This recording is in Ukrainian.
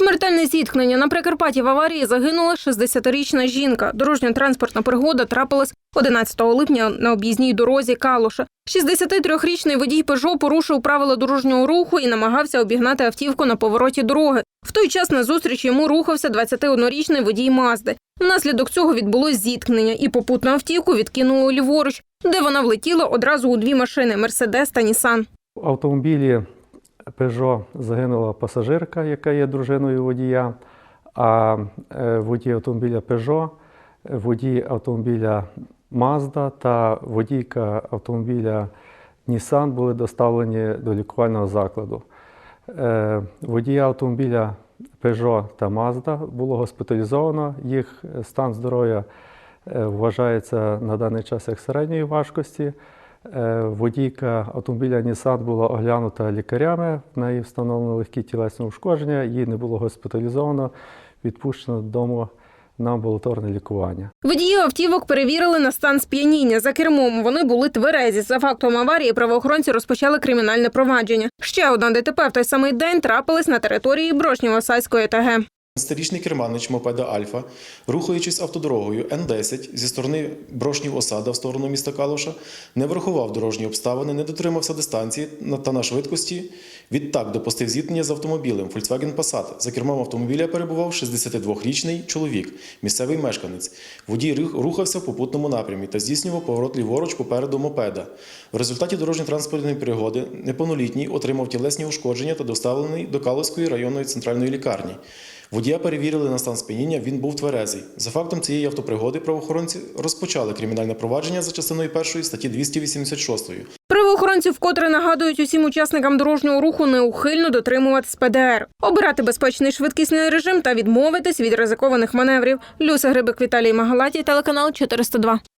Смертельне зіткнення на Прикарпатті в аварії загинула 60-річна жінка. Дорожньо-транспортна пригода трапилась 11 липня на об'їзній дорозі Калуша. 63-річний водій Пежо порушив правила дорожнього руху і намагався обігнати автівку на повороті дороги. В той час на зустріч йому рухався 21-річний водій Мазди. Внаслідок цього відбулось зіткнення, і попутну автівку відкинуло ліворуч, де вона влетіла одразу у дві машини Мерседес та Нісан. Автомобілі Peugeot загинула пасажирка, яка є дружиною водія, а е, водій автомобіля Peugeot, водій автомобіля Mazda та водійка автомобіля Nissan були доставлені до лікувального закладу. Е, Водія автомобіля Peugeot та Mazda було госпіталізовано. Їх стан здоров'я е, вважається на даний час як середньої важкості. Е, Водійка автомобіля Nissan була оглянута лікарями. В неї встановлено легкі тілесні ушкодження, її не було госпіталізовано, відпущено додому на амбулаторне лікування. Водії автівок перевірили на стан сп'яніння. За кермом вони були тверезі. За фактом аварії правоохоронці розпочали кримінальне провадження. Ще одна ДТП в той самий день трапилась на території Брошнєво-Саської ТГ. Старічний керманич мопеда Альфа, рухаючись автодорогою Н10 зі сторони Брошнів Осада в сторону міста Калуша, не врахував дорожні обставини, не дотримався дистанції та на швидкості. Відтак допустив зіткнення з автомобілем Volkswagen Passat. За кермом автомобіля перебував 62-річний чоловік, місцевий мешканець. Водій рухався в попутному напрямі та здійснював поворот ліворуч попереду мопеда. В результаті дорожньо-транспортної пригоди неповнолітній отримав тілесні ушкодження та доставлений до Калуської районної центральної лікарні. Водія перевірили на стан сп'яніння, він був тверезий. За фактом цієї автопригоди правоохоронці розпочали кримінальне провадження за частиною першої статті 286. Правоохоронці вкотре нагадують усім учасникам дорожнього руху неухильно дотримуватись ПДР, обирати безпечний швидкісний режим та відмовитись від ризикованих маневрів. Люся Грибик, Віталій Магалаті, телеканал 402.